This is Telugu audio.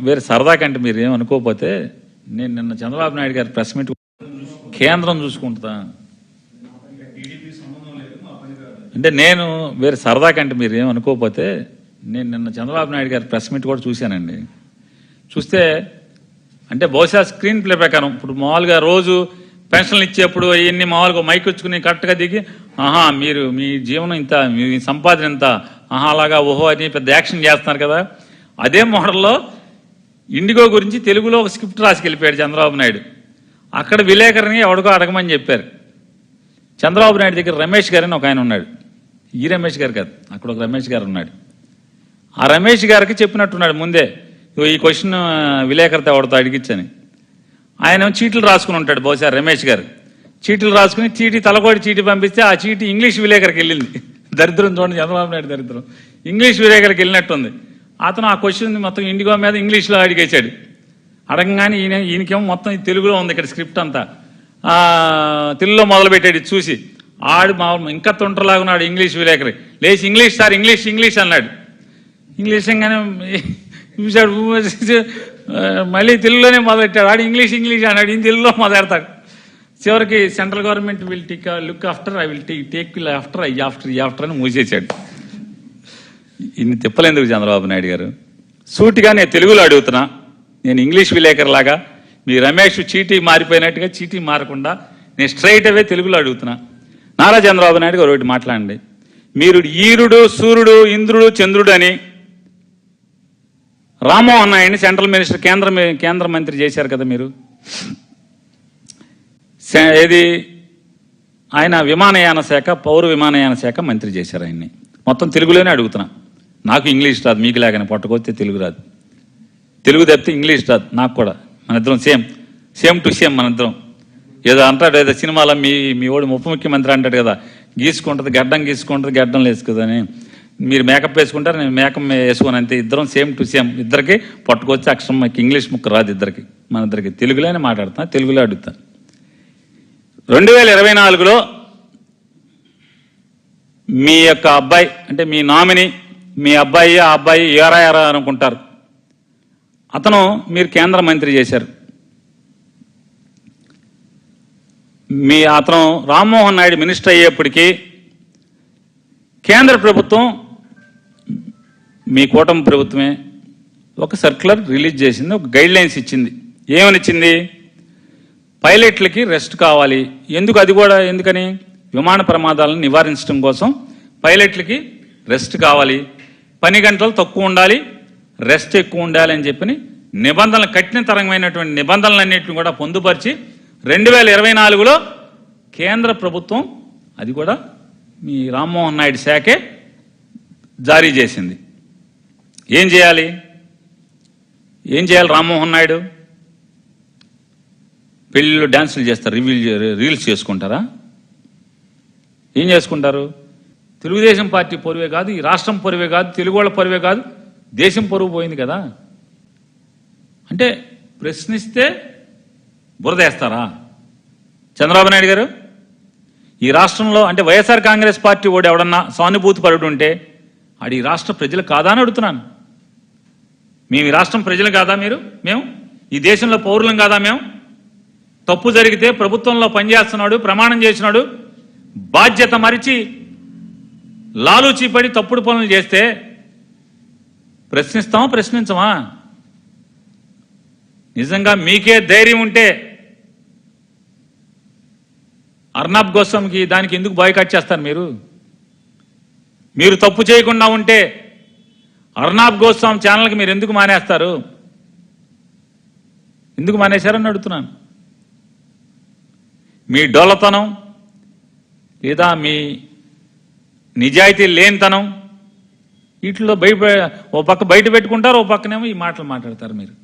వేరే సరదా కంటే మీరు ఏమనుకోకపోతే నేను నిన్న చంద్రబాబు నాయుడు గారి ప్రెస్ మీట్ కేంద్రం చూసుకుంటుందా అంటే నేను వేరే సరదా కంటే మీరు ఏమనుకోకపోతే అనుకోకపోతే నేను నిన్న చంద్రబాబు నాయుడు గారి ప్రెస్ మీట్ కూడా చూశానండి. చూస్తే అంటే బహుశా స్క్రీన్ ప్లే ప్రకారం ఇప్పుడు మామూలుగా రోజు పెన్షన్లు ఇచ్చేప్పుడు అవన్నీ మామూలుగా మైక్ వచ్చుకుని కరెక్ట్గా దిగి ఆహా మీరు మీ జీవనం ఇంత మీ సంపాదన ఇంత ఆహా అలాగా ఓహో అని పెద్ద యాక్షన్ చేస్తున్నారు కదా. అదే మోడల్లో ఇండిగో గురించి తెలుగులో ఒక స్క్రిప్ట్ రాసుకెళ్ళిపోయాడు చంద్రబాబు నాయుడు. అక్కడ విలేకరిని ఎవడికో అడగమని చెప్పారు. చంద్రబాబు నాయుడు దగ్గర రమేష్ గారు అని ఒక ఆయన ఉన్నాడు. ఈ రమేష్ గారు కాదు అక్కడ ఒక రమేష్ గారు ఉన్నాడు. ఆ రమేష్ గారికి చెప్పినట్టున్నాడు ముందే ఈ క్వశ్చన్ విలేకరితో ఎవరితో అడిగించని ఆయన చీట్లు రాసుకుని ఉంటాడు బహుశా రమేష్ గారు. చీట్లు రాసుకుని చీటి తలకోటి చీటి పంపిస్తే ఆ చీటి ఇంగ్లీష్ విలేకరికి వెళ్ళింది. దరిద్రం చూడండి చంద్రబాబు నాయుడు దరిద్రం. ఇంగ్లీష్ విలేకరికి వెళ్ళినట్టుంది. అతను ఆ క్వశ్చన్ మొత్తం ఇండిగో మీద ఇంగ్లీష్లో అడిగేశాడు. అడగంగానే ఈయన ఈయనకేమో మొత్తం తెలుగులో ఉంది ఇక్కడ స్క్రిప్ట్ అంతా. తెలుగులో మొదలుపెట్టాడు చూసి. ఆడు మా ఇంకా తొంటలాగా ఉన్నాడు ఇంగ్లీష్ విలేకరి. లేచి ఇంగ్లీష్ సార్ ఇంగ్లీష్ ఇంగ్లీష్ అన్నాడు. ఇంగ్లీష్ అనగానే చూశాడు మళ్ళీ తెలుగులోనే మొదలెట్టాడు. ఆడు ఇంగ్లీష్ ఇంగ్లీష్ అన్నాడు. ఈయన తెలుగులో మొదలెడతాడు. చివరికి central government will take look after I will take take after I after ఈ ఆఫ్టర్ అని మూసేశాడు. ఇన్ని తిప్పలేందుకు చంద్రబాబు నాయుడు గారు? సూటిగా నేను తెలుగులో అడుగుతున్నా. నేను ఇంగ్లీష్ విలేకరులాగా మీ రమేష్ చీటీ మారిపోయినట్టుగా చీటీ మారకుండా నేను స్ట్రైట్ అవే తెలుగులో అడుగుతున్నా. నారా చంద్రబాబు నాయుడు గారు ఒకటి మాట్లాడండి. మీరు ఈరుడు సూర్యుడు ఇంద్రుడు చంద్రుడు అని రామ్మోహన్ నాయుడిని సెంట్రల్ మినిస్టర్ కేంద్ర కేంద్ర మంత్రి చేశారు కదా మీరు. ఏది? ఆయన విమానయాన శాఖ పౌర విమానయాన శాఖ మంత్రి చేశారు ఆయన్ని. మొత్తం తెలుగులోనే అడుగుతున్నా. నాకు ఇంగ్లీష్ రాదు మీకు లేకనే పొట్టకొస్తే తెలుగు రాదు. తెలుగు తప్పితే ఇంగ్లీష్ రాదు నాకు కూడా. మన ఇద్దరం సేమ్. సేమ్ టు సేమ్ మన ఇద్దరం. ఏదో అంటాడు ఏదో సినిమాలో మీ మీ వాడు ఉప ముఖ్యమంత్రి అంటాడు కదా గీసుకుంటుంది గడ్డం గీసుకుంటుంది గడ్డం వేసుకుందని మీరు మేకప్ వేసుకుంటారు నేను మేకప్ వేసుకుని అంతే. ఇద్దరం సేమ్ టు సేమ్. ఇద్దరికి పట్టుకొచ్చి అక్షరం మాకు ఇంగ్లీష్ ముక్క రాదు ఇద్దరికి. మన ఇద్దరికి తెలుగులోనే మాట్లాడతాను తెలుగులో అడుగుతాను. రెండు వేల ఇరవై నాలుగులో మీ యొక్క అబ్బాయి అంటే మీ నామినీ మీ అబ్బాయి ఆ అబ్బాయి ఏరా ఏరా అనుకుంటారు. అతను మీరు కేంద్ర మంత్రి చేశారు. మీ అతను రామ్మోహన్ నాయుడు మినిస్టర్ అయ్యేప్పటికీ కేంద్ర ప్రభుత్వం మీ కూటమి ప్రభుత్వమే ఒక సర్క్యులర్ రిలీజ్ చేసింది ఒక గైడ్ లైన్స్ ఇచ్చింది. ఏమని ఇచ్చింది పైలట్లకి రెస్ట్ కావాలి. ఎందుకు అది కూడా? ఎందుకని? విమాన ప్రమాదాలను నివారించడం కోసం పైలట్లకి రెస్ట్ కావాలి. పని గంటలు తక్కువ ఉండాలి రెస్ట్ ఎక్కువ ఉండాలి అని చెప్పి నిబంధనలు కఠినతరమైనటువంటి నిబంధనలన్నింటిని కూడా పొందుపరిచి రెండు వేల ఇరవై నాలుగులో కేంద్ర ప్రభుత్వం అది కూడా మీ రామ్మోహన్ నాయుడు శాఖే జారీ చేసింది. ఏం చేయాలి? ఏం చేయాలి రామ్మోహన్ నాయుడు? పెళ్ళిళ్ళు డ్యాన్సులు చేస్తారు రివీల్ రీల్స్ చేసుకుంటారా? ఏం చేసుకుంటారు? తెలుగుదేశం పార్టీ పొరువే కాదు ఈ రాష్ట్రం పొరువే కాదు తెలుగు వాళ్ళ పొరువే కాదు దేశం పొరుగు పోయింది కదా. అంటే ప్రశ్నిస్తే బురదేస్తారా చంద్రబాబు నాయుడు గారు ఈ రాష్ట్రంలో అంటే వైఎస్ఆర్ కాంగ్రెస్ పార్టీ ఓడి ఎవడన్నా సానుభూతి పరుడు ఉంటే ఆడి ఈ రాష్ట్ర ప్రజలు కాదా అని అడుగుతున్నాను. మేము ఈ రాష్ట్రం ప్రజలు కాదా మీరు? మేము? ఈ దేశంలో పౌరులం కాదా మేము? తప్పు జరిగితే ప్రభుత్వంలో పనిచేస్తున్నాడు ప్రమాణం చేసినాడు బాధ్యత మరిచి లాలూచి పడి తప్పుడు పనులు చేస్తే ప్రశ్నిస్తామా ప్రశ్నించమా? నిజంగా మీకే ధైర్యం ఉంటే అర్నాబ్ గోస్వామికి దానికి ఎందుకు బాయ్కాట్ చేస్తారు మీరు? మీరు తప్పు చేయకుండా ఉంటే అర్నాబ్ గోస్వామి ఛానల్కి మీరు ఎందుకు మానేస్తారు? ఎందుకు మానేశారని అడుగుతున్నాను. మీ డోలతనం లేదా మీ నిజాయితీ లేనితనం. వీటిలో బయట ఓ పక్క బయట పెట్టుకుంటారు ఓ పక్కనేమో ఈ మాటలు మాట్లాడతారు మీరు.